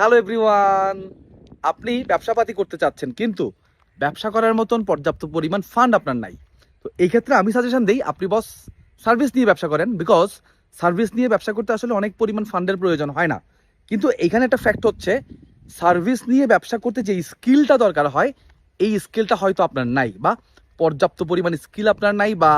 Hello everyone আপনি ব্যবসাপাতি করতে চাচ্ছেন, কিন্তু ব্যবসা করার মতন পর্যাপ্ত পরিমাণ ফান্ড আপনার নাই। তো এই ক্ষেত্রে আমি সাজেশন দিই, আপনি বস সার্ভিস নিয়ে ব্যবসা করেন বিকজ সার্ভিস নিয়ে ব্যবসা করতে আসলে অনেক পরিমাণ ফান্ডের প্রয়োজন হয় না। কিন্তু এখানে একটা ফ্যাক্ট হচ্ছে সার্ভিস নিয়ে ব্যবসা করতে যে স্কিলটা দরকার হয়, এই স্কিলটা হয়তো আপনার নাই, বা পর্যাপ্ত পরিমাণ স্কিল আপনার নাই, বা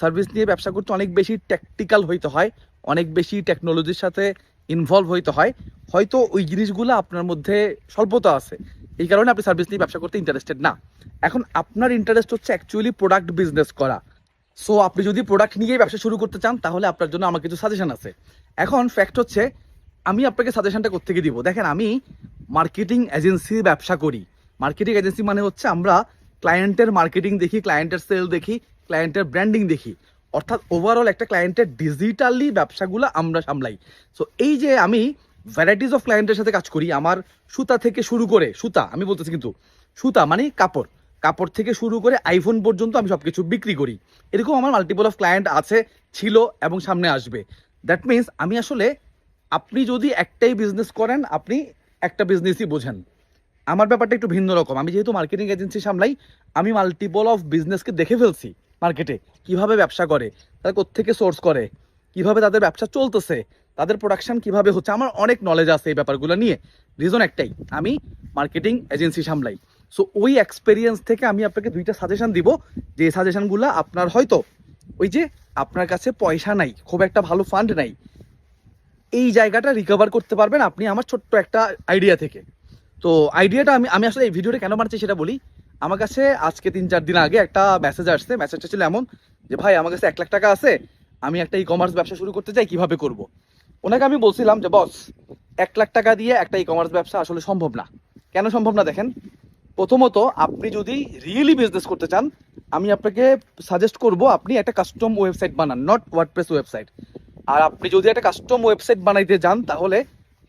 সার্ভিস নিয়ে ব্যবসা করতে অনেক বেশি টেকটিক্যাল হইতে হয়, অনেক বেশি টেকনোলজির সাথে ইনভলভ হইতে হয়, হয়তো ওই জিনিসগুলো আপনার মধ্যে স্বল্পতা আছে। এই কারণে আপনি সার্ভিস নিয়ে ব্যবসা করতে ইন্টারেস্টেড না। এখন আপনার ইন্টারেস্ট হচ্ছে অ্যাকচুয়ালি প্রোডাক্ট বিজনেস করা। সো আপনি যদি প্রোডাক্ট নিয়েই ব্যবসা শুরু করতে চান, তাহলে আপনার জন্য আমার কিছু সাজেশন আছে। এখন ফ্যাক্ট হচ্ছে, আমি আপনাকে সাজেশনটা কোথেকে দিব? দেখেন, আমি মার্কেটিং এজেন্সি ব্যবসা করি। মার্কেটিং এজেন্সি মানে হচ্ছে আমরা ক্লায়েন্টের মার্কেটিং দেখি ক্লায়েন্টের সেল দেখি ক্লায়েন্টের ব্র্যান্ডিং দেখি। অর্থাৎ ওভারঅল একটা ক্লায়েন্টের ডিজিটালি ব্যবসাগুলো আমরা সামলাই। সো এই যে আমি ভ্যারাইটিস অফ ক্লায়েন্টের সাথে কাজ করি, আমার সুতা থেকে শুরু করে, সুতা, আমি বলতেছি কিন্তু, সুতা মানে কাপড়। কাপড় থেকে শুরু করে আইফোন পর্যন্ত আমি সব কিছু বিক্রি করি। এরকম আমার মাল্টিপল অফ ক্লায়েন্ট আছে, ছিল এবং সামনে আসবে। দ্যাট মিন্স আমি আসলে, আপনি যদি একটাই বিজনেস করেন, আপনি একটা বিজনেসই বোঝেন। আমার ব্যাপারটা একটু ভিন্ন রকম। আমি যেহেতু মার্কেটিং এজেন্সি সামলাই, আমি মাল্টিপল অফ বিজনেসকে দেখে ফেলছি। মার্কেটে, কীভাবে ব্যবসা করে, তারা কোত্থেকে সোর্স করে, কীভাবে তাদের ব্যবসা চলতেছে, তাদের প্রোডাকশান কীভাবে হচ্ছে, আমার অনেক নলেজ আছে এই ব্যাপারগুলো নিয়ে। রিজন একটাই, আমি মার্কেটিং এজেন্সি সামলাই। সো ওই এক্সপেরিয়েন্স থেকে আমি আপনাকে দুইটা সাজেশান দিব, যে সাজেশানগুলো আপনার হয়তো, ওই যে আপনার কাছে পয়সা নাই, খুব একটা ভালো ফান্ড নাই, এই জায়গাটা রিকভার করতে পারবেন আপনি আমার ছোট্ট একটা আইডিয়া থেকে। তো আইডিয়াটা আমি আমি আসলে এই ভিডিওটা কেন বানাচ্ছি সেটা বলি আমার কাছে আজকে তিন চার দিন আগে একটা মেসেজ আসছে। মেসেজটা ছিল এমন যে, ভাই, আমার কাছে এক লাখ টাকা আছে, আমি একটা ই কমার্স ব্যবসা শুরু করতে চাই, কীভাবে করব? ওনাকে আমি বলছিলাম যে, বস, এক লাখ টাকা দিয়ে একটা ই কমার্স ব্যবসা আসলে সম্ভব না। কেন সম্ভব না দেখেন? প্রথমত, আপনি যদি রিয়েলি বিজনেস করতে চান, আমি আপনাকে সাজেস্ট করব, আপনি একটা কাস্টম ওয়েবসাইট বানান নট ওয়ার্ডপ্রেস ওয়েবসাইট আর আপনি যদি একটা কাস্টম ওয়েবসাইট বানাইতে যান, তাহলে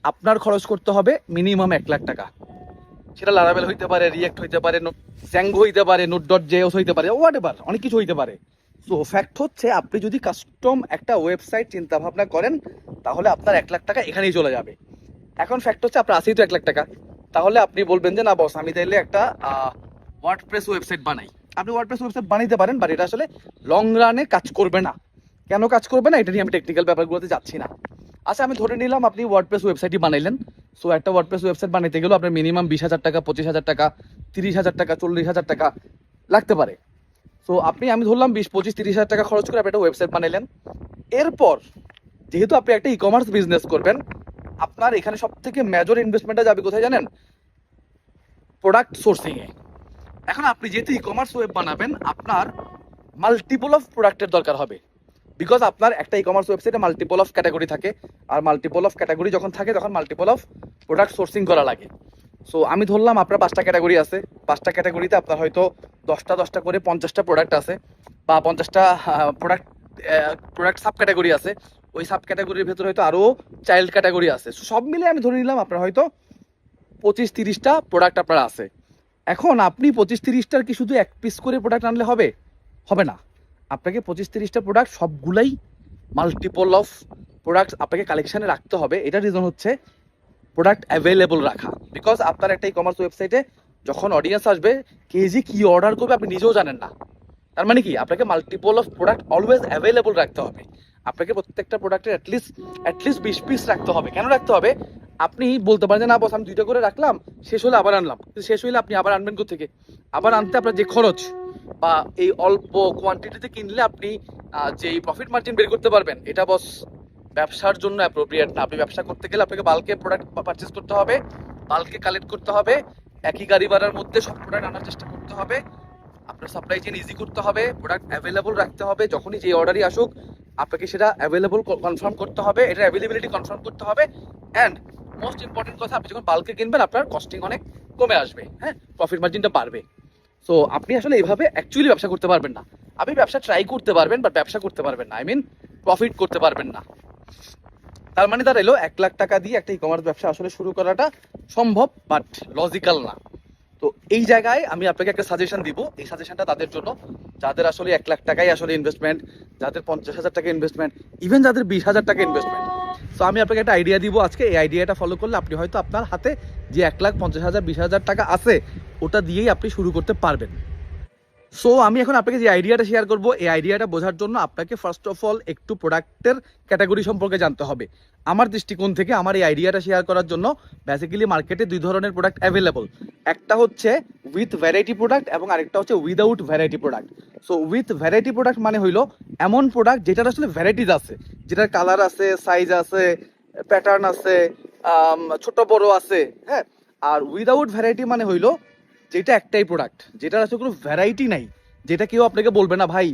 আপনার খরচ করতে হবে মিনিমাম এক লাখ টাকা। সেটা লারাবেল হইতে পারে রিয়েক্ট হইতে পারে স্যাঙ্গো হইতে পারে নোট ডট জেওস হইতে পারে হোয়াট এভার অনেক কিছু হইতে পারে। সো ফ্যাক্ট হচ্ছে আপনি যদি কাস্টম একটা ওয়েবসাইট চিন্তা ভাবনা করেন, তাহলে আপনার এক লাখ টাকা এখানেই চলে যাবে। এখন ফ্যাক্ট হচ্ছে আপনার আসেই তো এক লাখ টাকা। তাহলে আপনি বলবেন যে, না বস আমি তাইলে একটা ওয়ার্ডপ্রেস ওয়েবসাইট বানাই। আপনি ওয়ার্ডপ্রেস ওয়েবসাইট বানাইতে পারেন বাট এটা আসলে লং রানে কাজ করবে না। কেন কাজ করবে না? এটা নিয়ে আমি টেকনিক্যাল ব্যাপারগুলোতে যাচ্ছি না। আচ্ছা আমি ধরে নিলাম আপনি ওয়ার্ডপ্রেস ওয়েবসাইটই বানাইলেন। সো একটা ওয়ার্ডপ্রেস ওয়েবসাইট বানাইতে গেলেও আপনার মিনিমাম বিশ হাজার টাকা, পঁচিশ হাজার টাকা, তিরিশ হাজার টাকা, চল্লিশ হাজার টাকা লাগতে পারে। সো আপনি, আমি ধরলাম বিশ, পঁচিশ, তিরিশ হাজার টাকা খরচ করে আপনি একটা ওয়েবসাইট বানাইলেন। এরপর, যেহেতু আপনি একটা ই কমার্স বিজনেস করবেন, আপনার এখানে সব থেকে মেজর ইনভেস্টমেন্টটা যাবে কোথায় জানেন? প্রোডাক্ট সোর্সিংয়ে এখন আপনি যেহেতু ই কমার্স ওয়েব বানাবেন, আপনার মাল্টিপল অফ প্রোডাক্টের দরকার হবে। বিকজ আপনার একটা ই কমার্স ওয়েবসাইটে মাল্টিপল অফ ক্যাটাগরি থাকে। আর মাল্টিপল অফ ক্যাটাগরি যখন থাকে তখন মাল্টিপল অফ প্রোডাক্ট সোর্সিং করা লাগে। সো আমি ধরলাম আপনার পাঁচটা ক্যাটাগরি আছে। পাঁচটা ক্যাটাগরিতে আপনার হয়তো দশটা দশটা করে পঞ্চাশটা প্রোডাক্ট আছে। বা পঞ্চাশটা প্রোডাক্ট প্রোডাক্ট সাব ক্যাটাগরি আছে। ওই সাব ক্যাটাগরির ভেতরে হয়তো আরও চাইল্ড ক্যাটাগরি আছে। So, সব মিলে আমি ধরে নিলাম আপনার হয়তো পঁচিশ তিরিশটা প্রোডাক্ট আপনার আছে। এখন আপনি পঁচিশ তিরিশটার কি শুধু এক পিস করে প্রোডাক্ট আনলে হবে? হবে না। আপনাকে পঁচিশ তিরিশটা প্রোডাক্ট সবগুলাই মাল্টিপল অফ প্রোডাক্ট আপনাকে কালেকশানে রাখতে হবে। এটা রিজন হচ্ছে প্রোডাক্ট অ্যাভেলেবল রাখা। বিকজ আপনার একটা ই কমার্স ওয়েবসাইটে যখন অডিয়েন্স আসবে, কে যে কী অর্ডার করবে আপনি নিজেও জানেন না। তার মানে কি? আপনাকে multiple of product always available রাখতে হবে। আপনাকে প্রত্যেকটা প্রোডাক্টের অ্যাটলিস্ট অ্যাটলিস্ট বিশ পিস রাখতে হবে। কেন রাখতে হবে? আপনি বলতে পারেন যে, না বস আমি দুইটা করে রাখলাম, শেষ হলে আবার আনলাম। শেষ হলে আপনি আবার আনবেন থেকে আবার আনতে আপনার যে খরচ বা এই অল্প কোয়ান্টিটিতে কিনলে আপনি যে প্রফিট মার্জিন বের করতে পারবেন, এটা বস ব্যবসার জন্য অ্যাপ্রোপ্রিয়েট না। আপনি ব্যবসা করতে গেলে আপনাকে বাল্কে প্রোডাক্ট পারচেস করতে হবে বাল্কে কালেক্ট করতে হবে, একই গাড়ি ভাড়ার মধ্যে সব প্রোডাক্ট আনার চেষ্টা করতে হবে, আপনার সাপ্লাই চেন ইজি করতে হবে প্রোডাক্ট অ্যাভেলেবল রাখতে হবে, যখনই যে অর্ডারই আসুক, আপনাকে সেটা অ্যাভেলেবল কনফার্ম করতে হবে, এটা অ্যাভেলেবিলিটি কনফার্ম করতে হবে অ্যান্ড মোস্ট ইম্পর্টেন্ট কথা, আপনি যখন বাল্কে কিনবেন, আপনার কস্টিং অনেক কমে আসবে হ্যাঁ? প্রফিট মার্জিনটা বাড়বে। সো আপনি আসলে এইভাবে অ্যাকচুয়ালি ব্যবসা করতে পারবেন না। আপনি ব্যবসা ট্রাই করতে পারবেন বাট ব্যবসা করতে পারবেন না। আই মিন প্রফিট করতে পারবেন না। তার মানে দাঁড়াইলো এক লাখ টাকা দিয়ে একটা ই কমার্স ব্যবসা আসলে শুরু করাটা সম্ভব বাট লজিক্যাল না। তো এই জায়গায় আমি আপনাকে একটা সাজেশন দিব। এই সাজেশনটা তাদের জন্য। যাদের আসলে এক লাখ টাকাই আসলে ইনভেস্টমেন্ট যাদের পঞ্চাশ হাজার টাকা ইনভেস্টমেন্ট ইভেন যাদের বিশ হাজার টাকা ইনভেস্টমেন্ট সো আমি আপনাকে একটা আইডিয়া দিব আজকে। এই আইডিয়াটা ফলো করলে আপনি হয়তো আপনার হাতে যে এক লাখ পঞ্চাশ হাজার, বিশ হাজার টাকা আছে, ওটা দিয়েই আপনি শুরু করতে পারবেন। সো আমি এখন আপনাকে যে আইডিয়াটা শেয়ার করব, এই আইডিয়াটা বোঝার জন্য আপনাকে ফার্স্ট অফ অল একটু প্রোডাক্টের ক্যাটাগরি সম্পর্কে জানতে হবে। আমার দৃষ্টিকোণ থেকে আমার এই আইডিয়াটা শেয়ার করার জন্য বেসিক্যালি মার্কেটে দুই ধরনের প্রোডাক্ট অ্যাভেলেবল একটা হচ্ছে উইথ ভ্যারাইটি প্রোডাক্ট এবং আরেকটা হচ্ছে without variety product so with variety product মানে হইল এমন প্রোডাক্ট যেটার আসলে ভ্যারাইটিজ আছে, যেটার কালার আছে সাইজ আছে প্যাটার্ন আছে ছোট বড় আছে হ্যাঁ? আর উইদাউট ভ্যারাইটি মানে হইল যেটা একটাই প্রোডাক্ট যেটার আছে কোনো ভ্যারাইটি নাই, যেটা কেউ আপনাকে বলবে না, ভাই,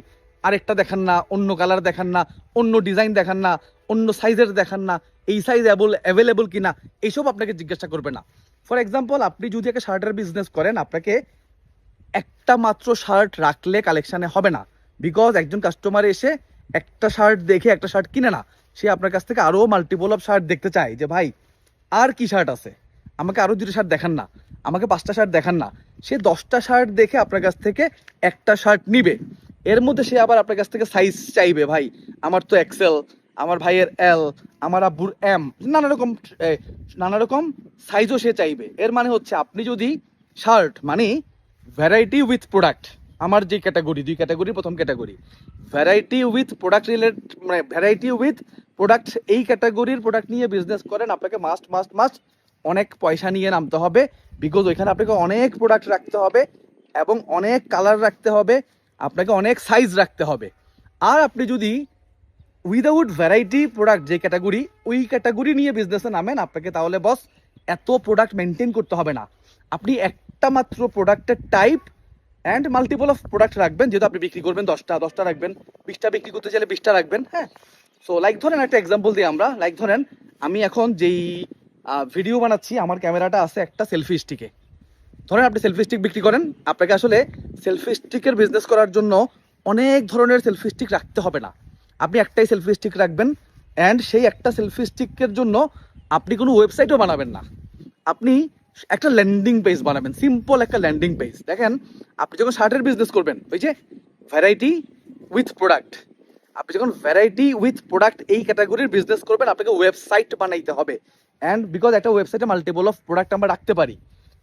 আরেকটা দেখান না, অন্য কালার দেখান না, অন্য ডিজাইন দেখান না, অন্য সাইজের দেখান না, এই সাইজ অ্যাভেলেবল কিনা? এইসব আপনাকে জিজ্ঞাসা করবে না। ফর এক্সাম্পল আপনি যদি একটা শার্টের বিজনেস করেন, আপনাকে একটা মাত্র শার্ট রাখলে কালেকশানে হবে না। বিকজ একজন কাস্টমার এসে একটা শার্ট দেখে একটা শার্ট কিনে না, সে আপনার কাছ থেকে আরও মাল্টিপল অফ শার্ট দেখতে চায় যে, ভাই, আর কি শার্ট আছে? আমাকে আরও দুটো শার্ট দেখান না, আমাকে পাঁচটা শার্ট দেখান না। সে দশটা শার্ট দেখে আপনার কাছ থেকে একটা শার্ট নিবে। এর মধ্যে সে আবার আপনার কাছ থেকে সাইজ চাইবে, ভাই, আমার তো এক্সেল আমার ভাইয়ের এল আমার আব্বুর এম নানা রকম নানা রকম সাইজও সে চাইবে। এর মানে হচ্ছে আপনি যদি শার্ট মানে ভ্যারাইটি উইথ প্রোডাক্ট আমার যে ক্যাটাগরি দুই ক্যাটাগরি প্রথম category variety with product relate মানে ভ্যারাইটি উইথ প্রোডাক্ট এই ক্যাটাগরির প্রোডাক্ট নিয়ে বিজনেস করেন, আপনাকে মাস্ট মাস্ট মাস্ট অনেক পয়সা নিয়ে নামতে হবে বিকজ ওইখানে আপনাকে অনেক প্রোডাক্ট রাখতে হবে এবং অনেক কালার রাখতে হবে, আপনাকে অনেক সাইজ রাখতে হবে। আর আপনি যদি উইদাউট ভ্যারাইটি প্রোডাক্ট যে ক্যাটাগরি ওই ক্যাটাগরি নিয়ে বিজনেসে নামেন, আপনাকে তাহলে বস এত প্রোডাক্ট মেনটেন করতে হবে না। আপনি একটা মাত্র প্রোডাক্টের type and multiple of product রাখবেন, যেহেতু আপনি বিক্রি করবেন, দশটা দশটা রাখবেন, বিশটা বিক্রি করতে চাইলে বিশটা রাখবেন হ্যাঁ? সো লাইক ধরেন একটা এক্সাম্পল দিই আমরা লাইক ধরেন আমি এখন যেই ভিডিও বানাচ্ছি। আমার ক্যামেরাটা আছে একটা সেলফি স্টিকে ধরেন আপনি সেলফি স্টিক বিক্রি করেন। আপনাকে আসলে সেলফি স্টিকের বিজনেস করার জন্য অনেক ধরনের সেলফি স্টিক রাখতে হবে না। আপনি একটাই সেলফি স্টিক রাখবেন অ্যান্ড সেই একটা সেলফি স্টিকের জন্য আপনি কোনো ওয়েবসাইটও বানাবেন না। আপনি একটা ল্যান্ডিং পেজ বানাবেন। সিম্পল একটা ল্যান্ডিং পেজ দেখেন, আপনি যখন শার্টের বিজনেস করবেন, ওই যে ভ্যারাইটি উইথ প্রোডাক্ট আপনি যখন ভ্যারাইটি উইথ প্রোডাক্ট এই ক্যাটাগরির বিজনেস করবেন, আপনাকে ওয়েবসাইট বানাইতে হবে। অ্যান্ড বিকজ একটা ওয়েবসাইটে মাল্টিপল অফ প্রোডাক্ট আমরা রাখতে পারি,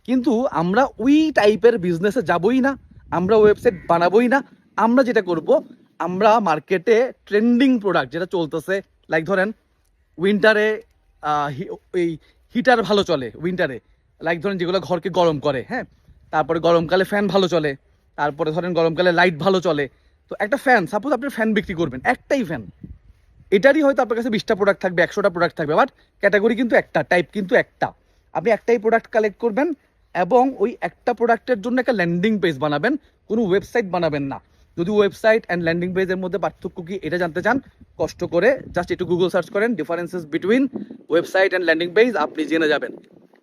কিন্তু আমরা ওই টাইপের বিজনেসে যাবই না, আমরা ওয়েবসাইট বানাবোই না, আমরা যেটা করব, আমরা মার্কেটে ট্রেন্ডিং প্রোডাক্ট যেটা চলতেছে লাইক ধরেন উইন্টারে এই হিটার ভালো চলে উইন্টারে লাইক ধরেন যেগুলো ঘরকে গরম করে হ্যাঁ? তারপরে গরমকালে ফ্যান ভালো চলে, তারপরে ধরেন গরমকালে লাইট ভালো চলে। তো একটা ফ্যান সাপোজ আপনি ফ্যান বিক্রি করবেন, একটাই ফ্যান এটারই হয়তো আপনার কাছে বিশটা প্রোডাক্ট থাকবে, একশোটা প্রোডাক্ট থাকবে বাট ক্যাটাগরি কিন্তু একটা টাইপ কিন্তু একটা। আপনি একটাই প্রোডাক্ট কালেক্ট করবেন এবং ওই একটা প্রোডাক্টের জন্য একটা ল্যান্ডিং পেজ বানাবেন, কোনো ওয়েবসাইট বানাবেন না। যদি ওয়েবসাইট অ্যান্ড ল্যান্ডিং পেজের মধ্যে পার্থক্য কি এটা জানতে চান, কষ্ট করে জাস্ট একটু গুগল সার্চ করেন differences between website and landing page আপনি জেনে যাবেন।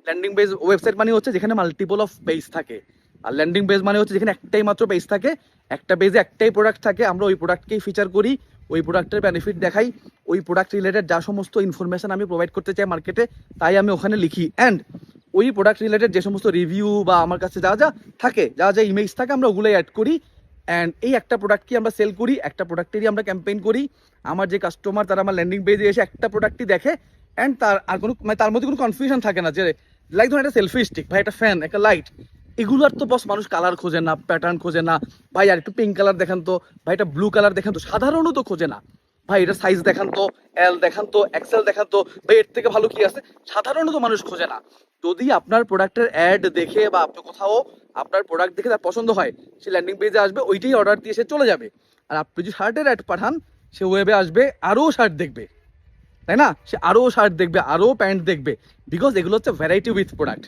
ল্যান্ডিং পেজ ওয়েবসাইট মানে হচ্ছে যেখানে মাল্টিপল অফ পেজ থাকে। আর ল্যান্ডিং পেজ মানে হচ্ছে যেখানে একটাই মাত্র পেজ থাকে, একটা পেজে একটাই প্রোডাক্ট থাকে, আমরা ওই প্রোডাক্টকেই ফিচার করি ওই প্রোডাক্টের বেনিফিট দেখাই। ওই প্রোডাক্ট রিলেটেড যা সমস্ত ইনফরমেশন আমি প্রোভাইড করতে চাই মার্কেটে তাই আমি ওখানে লিখি। অ্যান্ড ওই প্রোডাক্ট রিলেটেড যে সমস্ত রিভিউ বা আমার কাছে যা যা থাকে, যা যা ইমেজ থাকে, আমরা ওগুলোই অ্যাড করি। অ্যান্ড এই একটা প্রোডাক্টকে আমরা সেল করি, একটা প্রোডাক্টেরই আমরা ক্যাম্পেইন করি। আমার যে কাস্টমার তারা আমার ল্যান্ডিং পেজে এসে একটা প্রোডাক্টই দেখে। অ্যান্ড তার আর কোনো মানে তার মধ্যে কোনো কনফিউশন থাকে না যে লাইক ধরুন একটা সেলফি স্টিক ভাই, একটা ফ্যান একটা লাইট এগুলোর তো বস মানুষ কালার খোঁজে না প্যাটার্ন খোঁজে না। ভাই, আর একটু পিঙ্ক কালার দেখান তো। ভাই, এটা ব্লু কালার দেখান তো। সাধারণত খোঁজে না। ভাই, এটা সাইজ দেখান তো এল দেখান তো এক্সেল দেখান তো। ভাই, এর থেকে ভালো কি আছে? সাধারণত মানুষ খোঁজে না। যদি আপনার প্রোডাক্টের অ্যাড দেখে বা আপনি কোথাও আপনার প্রোডাক্ট দেখে তার পছন্দ হয়, সে ল্যান্ডিং পেজে আসবে, ওইটাই অর্ডার দিয়ে সে চলে যাবে। আর আপনি যদি শার্টের অ্যাড পাঠান, সে ওয়েবে আসবে, আরও শার্ট দেখবে। তাই না? সে আরও শার্ট দেখবে, আরও প্যান্ট দেখবে। বিকজ এগুলো হচ্ছে ভ্যারাইটি উইথ প্রোডাক্ট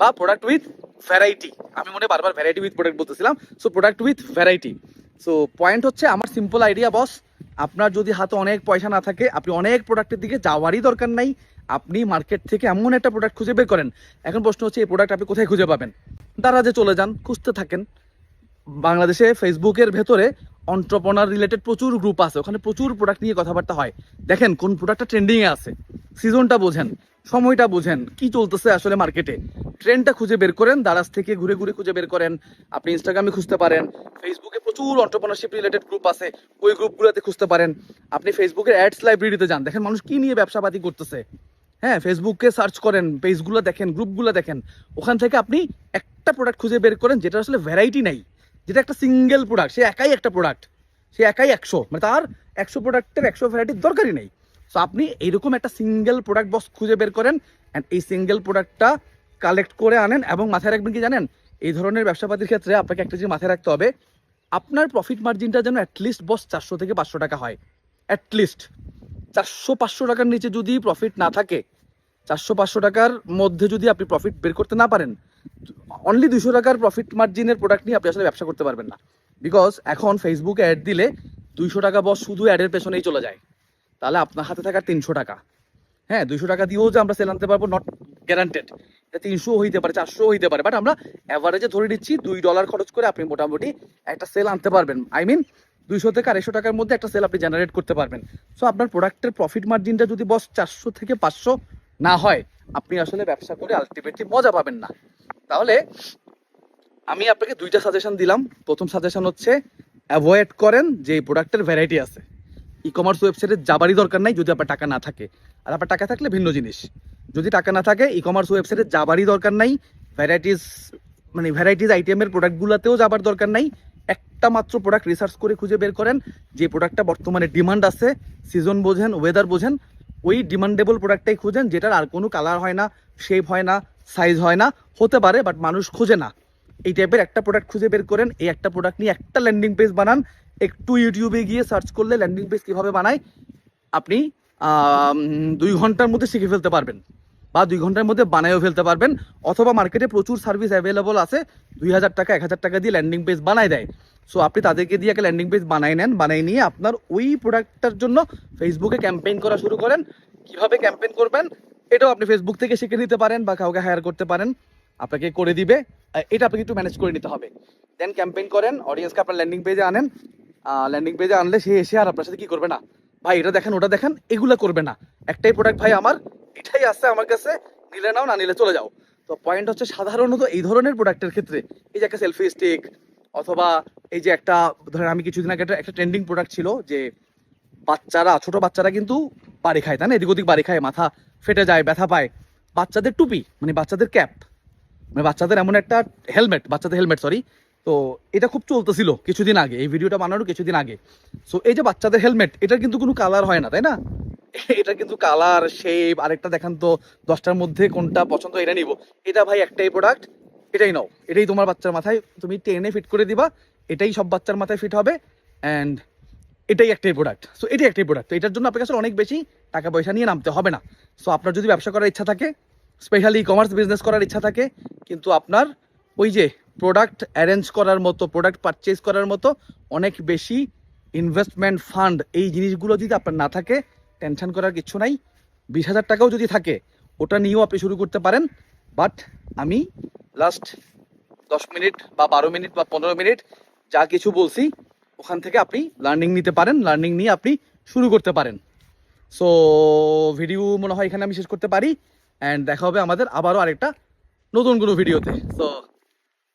বা প্রোডাক্ট উইথ ভ্যারাইটি আমি মনে বারবার ভ্যারাইটি উইথ প্রোডাক্ট বলতেছিলাম। So product with variety so point হচ্ছে আমার সিম্পল আইডিয়া বস আপনার যদি হাতে অনেক পয়সা না থাকে, আপনি অনেক প্রোডাক্টের দিকে যাওয়ারই দরকার নাই। আপনি মার্কেট থেকে এমন একটা প্রোডাক্ট খুঁজে বের করেন। এখন প্রশ্ন হচ্ছে, এই প্রোডাক্ট আপনি কোথায় খুঁজে পাবেন? দারাজে চলে যান, খুঁজতে থাকেন। বাংলাদেশে ফেসবুকের ভেতরে অন্টারপ্রনার রিলেটেড প্রচুর গ্রুপ আছে। ওখানে প্রচুর প্রোডাক্ট নিয়ে কথাবার্তা হয়। দেখেন কোন প্রোডাক্টটা ট্রেন্ডিংয়ে আছে। সিজনটা বোঝেন। সময়টা বুঝেন, কি চলতেছে আসলে মার্কেটে ট্রেন্ডটা খুঁজে বের করেন, দারাজ থেকে ঘুরে ঘুরে খুঁজে বের করেন। আপনি ইনস্টাগ্রামে খুঁজতে পারেন ফেসবুকে প্রচুর অন্টারপ্রনারশিপ রিলেটেড গ্রুপ আছে, ওই গ্রুপগুলোতে খুঁজতে পারেন। আপনি ফেসবুকের অ্যাডস লাইব্রেরিতে যান, দেখেন মানুষ কি নিয়ে ব্যবসাপাতি করতেছে। হ্যাঁ ফেসবুকে সার্চ করেন পেজগুলো দেখেন গ্রুপগুলো দেখেন। ওখান থেকে আপনি একটা প্রোডাক্ট খুঁজে বের করেন, যেটা আসলে ভ্যারাইটি নাই। যেটা একটা সিঙ্গেল প্রোডাক্ট সে একাই একটা প্রোডাক্ট সে একাই একশো মানে তার একশো প্রোডাক্টের একশো ভ্যারাইটির দরকারই নেই। সো আপনি এইরকম একটা সিঙ্গেল প্রোডাক্ট বক্স খুঁজে বের করেন অ্যান্ড এই সিঙ্গেল প্রোডাক্টটা কালেক্ট করে আনেন এবং মাথায় রাখবেন কি জানেন? এই ধরনের ব্যবসাপাতির ক্ষেত্রে আপনাকে একটা জিনিস মাথায় রাখতে হবে, আপনার প্রফিট মার্জিনটা যেন অ্যাটলিস্ট বস চারশো থেকে পাঁচশো টাকা হয়। অ্যাটলিস্ট চারশো পাঁচশো টাকার নিচে যদি প্রফিট না থাকে, চারশো পাঁচশো টাকার মধ্যে যদি আপনি প্রফিট বের করতে না পারেন অনলি দুশো টাকার প্রফিট মার্জিনের প্রোডাক্ট নিয়ে আপনি আসলে ব্যবসা করতে পারবেন না। বিকজ এখন ফেসবুকে অ্যাড দিলে দুইশো টাকা বস শুধু অ্যাডের পেছনেই চলে যায়। তাহলে আপনার হাতে থাকা তিনশো টাকা। হ্যাঁ দুইশো টাকা দিয়েও যে আমরা সেল আনতে পারব নট গ্যারান্টেড এটা তিনশো হইতে পারে চারশো হইতে পারে বাট আমরা অ্যাভারেজে ধরে নিচ্ছি দুই ডলার খরচ করে আপনি মোটামুটি একটা সেল আনতে পারবেন। আই মিন দুইশো থেকে আড়াইশো টাকার মধ্যে একটা সেল আপনি জেনারেট করতে পারবেন। সো আপনার প্রোডাক্টের প্রফিট মার্জিনটা যদি বস চারশো থেকে পাঁচশো না হয়, আপনি আসলে ব্যবসা করে আলটিমেটলি মজা পাবেন না। তাহলে আমি আপনাকে দুইটা সাজেশন দিলাম। প্রথম সাজেশন হচ্ছে অ্যাভয়েড করেন যে প্রোডাক্টের ভ্যারাইটি আছে। ই কমার্স ওয়েবসাইটে যাবারই দরকার নাই যদি আপনার টাকা না থাকে। আর আপনার টাকা থাকলে ভিন্ন জিনিস। যদি টাকা না থাকে ই কমার্স ওয়েবসাইটে যাবারই দরকার নাই। ভ্যারাইটিস মানে ভ্যারাইটিস আইটেমের প্রোডাক্টগুলোতেও যাবার দরকার নাই। একটা মাত্র প্রোডাক্ট রিসার্চ করে খুঁজে বের করেন। যে প্রোডাক্টটা বর্তমানে ডিমান্ড আছে সিজন বোঝেন ওয়েদার বোঝেন, ওই ডিমান্ডেবল প্রোডাক্টটাই খুঁজেন, যেটার আর কোনো কালার হয় না শেপ হয় না সাইজ হয় না। হতে পারে বাট মানুষ খোঁজে না। এই টাইপের একটা প্রোডাক্ট খুঁজে বের করেন। এই একটা প্রোডাক্ট নিয়ে একটা ল্যান্ডিং পেজ বানান। একটু ইউটিউবে গিয়ে সার্চ করলে ল্যান্ডিং পেজ কীভাবে বানায়, আপনি দুই ঘণ্টার মধ্যে শিখে ফেলতে পারবেন বা দুই ঘণ্টার মধ্যে বানায়ও ফেলতে পারবেন অথবা মার্কেটে প্রচুর সার্ভিস অ্যাভেলেবল আছে, দুই হাজার টাকা, এক হাজার টাকা দিয়ে ল্যান্ডিং পেজ বানায় দেয়। সো আপনি তাদেরকে দিয়ে একটা ল্যান্ডিং পেজ বানাই নেন বানাই নিয়ে আপনার ওই প্রোডাক্টটার জন্য ফেসবুকে ক্যাম্পেইন করা শুরু করেন। কীভাবে ক্যাম্পেইন করবেন, এটাও আপনি ফেসবুক থেকে শিখে নিতে পারেন বা কাউকে হায়ার করতে পারেন। আপনাকে করে দিবে এটা আপনাকে একটু ম্যানেজ করে নিতে হবে। দেন ক্যাম্পেইন করেন অডিয়েন্সকে আপনার ল্যান্ডিং পেজে আনেন। ল্যান্ডিং পেজে আনলে সে এসে আর আপনার সাথে কি করবে না? ভাই, এটা দেখেন, ওটা দেখেন, এগুলা করবে না। একটাই প্রোডাক্ট ভাই আমার, এটাই আছে আমার কাছে, নিলে নাও, না নিলে চলে যাও। তো পয়েন্ট হচ্ছে সাধারণত এই ধরনের প্রোডাক্টের ক্ষেত্রে, এই যে একটা সেলফি স্টিক অথবা এই যে একটা, ধরেন আমি কিছুদিন আগে একটা- ট্রেন্ডিং প্রোডাক্ট ছিল যে বাচ্চারা, ছোট বাচ্চারা কিন্তু বাড়ি খায়, তাই না? এদিক ওদিক বাড়ি খায়, মাথা ফেটে যায়, ব্যথা পায়। বাচ্চাদের টুপি মানে বাচ্চাদের ক্যাপ মানে বাচ্চাদের এমন একটা হেলমেট বাচ্চাদের হেলমেট সরি তো এটা খুব চলতেছিল কিছুদিন আগে, এই ভিডিওটা বানানোর কিছুদিন আগে। সো এই যে বাচ্চাদের হেলমেট এটার কিন্তু কোনো কালার হয় না, তাই না? এটা কিন্তু কালার শেপ আরেকটা দেখান তো, দশটার মধ্যে কোনটা পছন্দ এটা নিব। এটা ভাই একটাই প্রোডাক্ট এটাই নাও। এটাই তোমার বাচ্চার মাথায়, তুমি টেনে ফিট করে দিবা, এটাই সব বাচ্চার মাথায় ফিট হবে অ্যান্ড এটাই একটাই প্রোডাক্ট সো এটাই একটাই প্রোডাক্ট তো এটার জন্য আপনার কাছে অনেক বেশি টাকা পয়সা নিয়ে নামতে হবে না। সো আপনার যদি ব্যবসা করার ইচ্ছা থাকে স্পেশালি ই কমার্স বিজনেস করার ইচ্ছা থাকে, কিন্তু আপনার ওই যে প্রোডাক্ট অ্যারেঞ্জ করার মতো প্রোডাক্ট পারচেজ করার মতো অনেক বেশি ইনভেস্টমেন্ট ফান্ড এই জিনিসগুলো যদি আপনার না থাকে টেনশন করার কিছু নাই। বিশ হাজার টাকাও যদি থাকে, ওটা নিয়েও আপনি শুরু করতে পারেন। বাট আমি লাস্ট দশ মিনিট বা বারো মিনিট বা পনেরো মিনিট যা কিছু বলছি, ওখান থেকে আপনি লার্নিং নিতে পারেন। লার্নিং নিয়ে আপনি শুরু করতে পারেন। সো ভিডিও মনে হয় এখানে আমি শেষ করতে পারি। অ্যান্ড দেখা হবে আমাদের আবারও আরেকটা নতুন কোনো ভিডিওতে সো